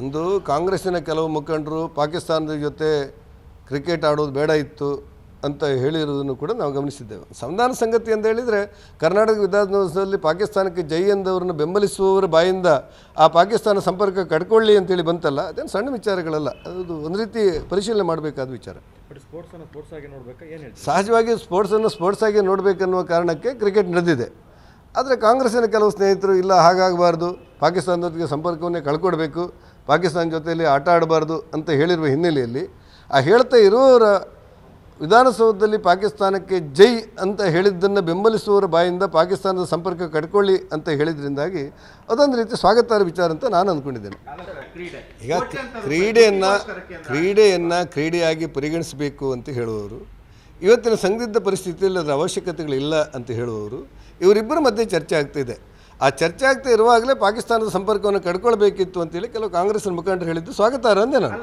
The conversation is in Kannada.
ಒಂದು ಕಾಂಗ್ರೆಸ್ಸಿನ ಕೆಲವು ಮುಖಂಡರು ಪಾಕಿಸ್ತಾನದ ಜೊತೆ ಕ್ರಿಕೆಟ್ ಆಡೋದು ಬೇಡ ಇತ್ತು ಅಂತ ಹೇಳಿರೋದನ್ನು ಕೂಡ ನಾವು ಗಮನಿಸಿದ್ದೇವೆ. ಸಂವಿಧಾನ ಸಂಗತಿ ಅಂತ ಹೇಳಿದರೆ ಕರ್ನಾಟಕ ವಿಧಾನಸಭೆಯಲ್ಲಿ ಪಾಕಿಸ್ತಾನಕ್ಕೆ ಜೈ ಎಂದವರನ್ನು ಬೆಂಬಲಿಸುವವರ ಬಾಯಿಂದ ಆ ಪಾಕಿಸ್ತಾನ ಸಂಪರ್ಕ ಕಡ್ಕೊಳ್ಳಿ ಅಂತೇಳಿ ಬಂತಲ್ಲ ಅದೇನು ಸಣ್ಣ ವಿಚಾರಗಳಲ್ಲ ಅದು ಒಂದು ರೀತಿ ಪರಿಶೀಲನೆ ಮಾಡಬೇಕಾದ ವಿಚಾರ. ಬಟ್ ಸ್ಪೋರ್ಟ್ಸನ್ನು ಸ್ಪೋರ್ಟ್ಸ್ ಆಗಿ ನೋಡ್ಬೇಕಾ ಏನು ಹೇಳ್ತೀವಿ ಸಹಜವಾಗಿ ಸ್ಪೋರ್ಟ್ಸನ್ನು ಸ್ಪೋರ್ಟ್ಸ್ ಆಗಿ ನೋಡಬೇಕನ್ನುವ ಕಾರಣಕ್ಕೆ ಕ್ರಿಕೆಟ್ ನಡೆದಿದೆ. ಆದರೆ ಕಾಂಗ್ರೆಸ್ಸಿನ ಕೆಲವು ಸ್ನೇಹಿತರು ಇಲ್ಲ ಹಾಗಾಗಬಾರ್ದು ಪಾಕಿಸ್ತಾನದೊಂದಿಗೆ ಸಂಪರ್ಕವನ್ನೇ ಕಳ್ಕೊಡ್ಬೇಕು, ಪಾಕಿಸ್ತಾನ ಜೊತೆಯಲ್ಲಿ ಆಟ ಆಡಬಾರ್ದು ಅಂತ ಹೇಳಿರುವ ಹಿನ್ನೆಲೆಯಲ್ಲಿ ಆ ಹೇಳ್ತಾ ಇರುವವರ ವಿಧಾನಸೌಧದಲ್ಲಿ ಪಾಕಿಸ್ತಾನಕ್ಕೆ ಜೈ ಅಂತ ಹೇಳಿದ್ದನ್ನು ಬೆಂಬಲಿಸುವವರ ಬಾಯಿಂದ ಪಾಕಿಸ್ತಾನದ ಸಂಪರ್ಕ ಕಡ್ಕೊಳ್ಳಿ ಅಂತ ಹೇಳಿದ್ರಿಂದಾಗಿ ಅದೊಂದು ರೀತಿ ಸ್ವಾಗತಾರ್ಹ ವಿಚಾರ ಅಂತ ನಾನು ಅಂದ್ಕೊಂಡಿದ್ದೇನೆ. ಈಗ ಕ್ರೀಡೆಯನ್ನು ಕ್ರೀಡೆಯನ್ನು ಕ್ರೀಡೆಯಾಗಿ ಪರಿಗಣಿಸಬೇಕು ಅಂತ ಹೇಳುವವರು, ಇವತ್ತಿನ ಸಂದಿಗ್ಧ ಪರಿಸ್ಥಿತಿಯಲ್ಲಿ ಅದರ ಅವಶ್ಯಕತೆಗಳಿಲ್ಲ ಅಂತ ಹೇಳುವವರು, ಇವರಿಬ್ಬರ ಮಧ್ಯೆ ಚರ್ಚೆ ಆಗ್ತಿದೆ ಆ ಚರ್ಚೆ ಆಗ್ತಾ ಇರುವಾಗಲೇ ಪಾಕಿಸ್ತಾನದ ಸಂಪರ್ಕವನ್ನು ಕಡ್ಕೊಳ್ಬೇಕಿತ್ತು ಅಂತೇಳಿ ಕೆಲವು ಕಾಂಗ್ರೆಸ್ನ ಮುಖಂಡರು ಹೇಳಿದ್ದು ಸ್ವಾಗತಾರ್ಹ ಅಂದೆ ನಾನು.